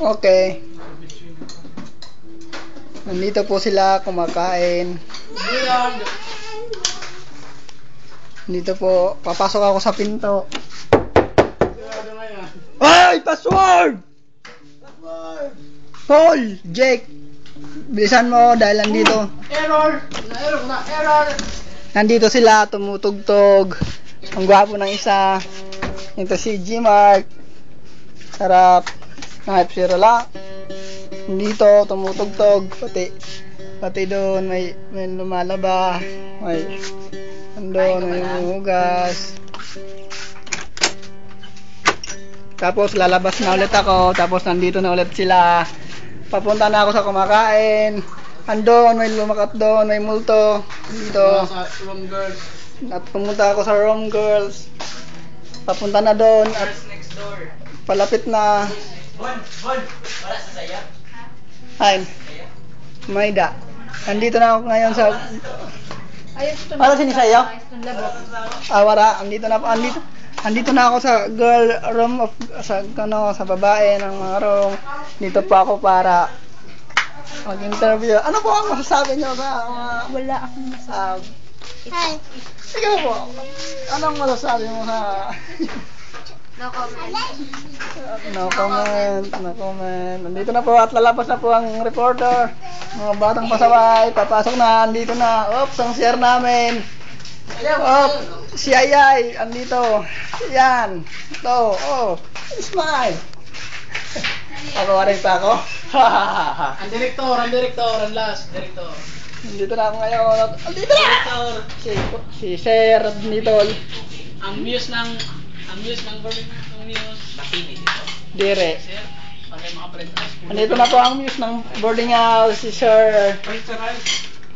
Okay. Nandito po sila kumakain. Dito po, papasok ako sa pinto. Ay! Password! Paul! Jake! Bilisan mo dahil nandito. Error! Na error na error! Nandito sila, tumutugtog. Ang gwapo ng isa. Ito si G-Mark. Sarap. Nahip si Rola. Dito, tumutugtog. Pati, pati doon, may, may lumalaba. May, andun, may hugas. Tapos lalabas na ulit ako. Tapos nandito na ulit sila. Papunta na ako sa kumakain. Andun, may lumakat doon, may multo. Dito. At pumunta ako sa room girls. Papunta na doon at palapit na. Bon, bon. Wala sa saya. Ay, Maida. Nandito na ako ngayon sa Para? Ayos itong labok. Awara. Andito na andito. Andito na ako sa girl room of sa ano sa babae ng mga room. Dito po ako para mag-interview. Ano po ang masasabi niyo sa mga Wala akong masabi. sa Hi. Sige po. Anong masasabi mo sa No comment. No comment, no comment. Nandito na po at lalabas na po ang reporter. Mga batang pasaway, papasok na, andito na. Oops, ang share namin. Op, si Ayay, andito. Yan. Ito, oh. Smile. Ako rin pa ako. Ang director, ang director, ang last director. Nandito na ako ngayon. Andito na! Director, Si, si Sir, andito. ang muse ng ang ng. Dire. Sir, mga friend us. Andito na po ang muse ng boarding house, si Sir.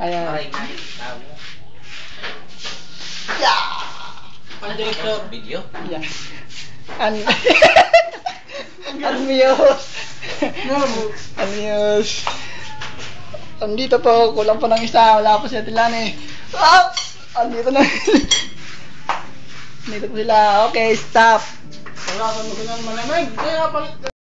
Ayan. Ang director. Video? Yan. An Unmuse. Unmuse. Andito po, kulang pa ng isa, wala pa si Atilani. Ah! Andito na. Po sila. Okay, stop. Wala kang magalang malamig. Kaya palit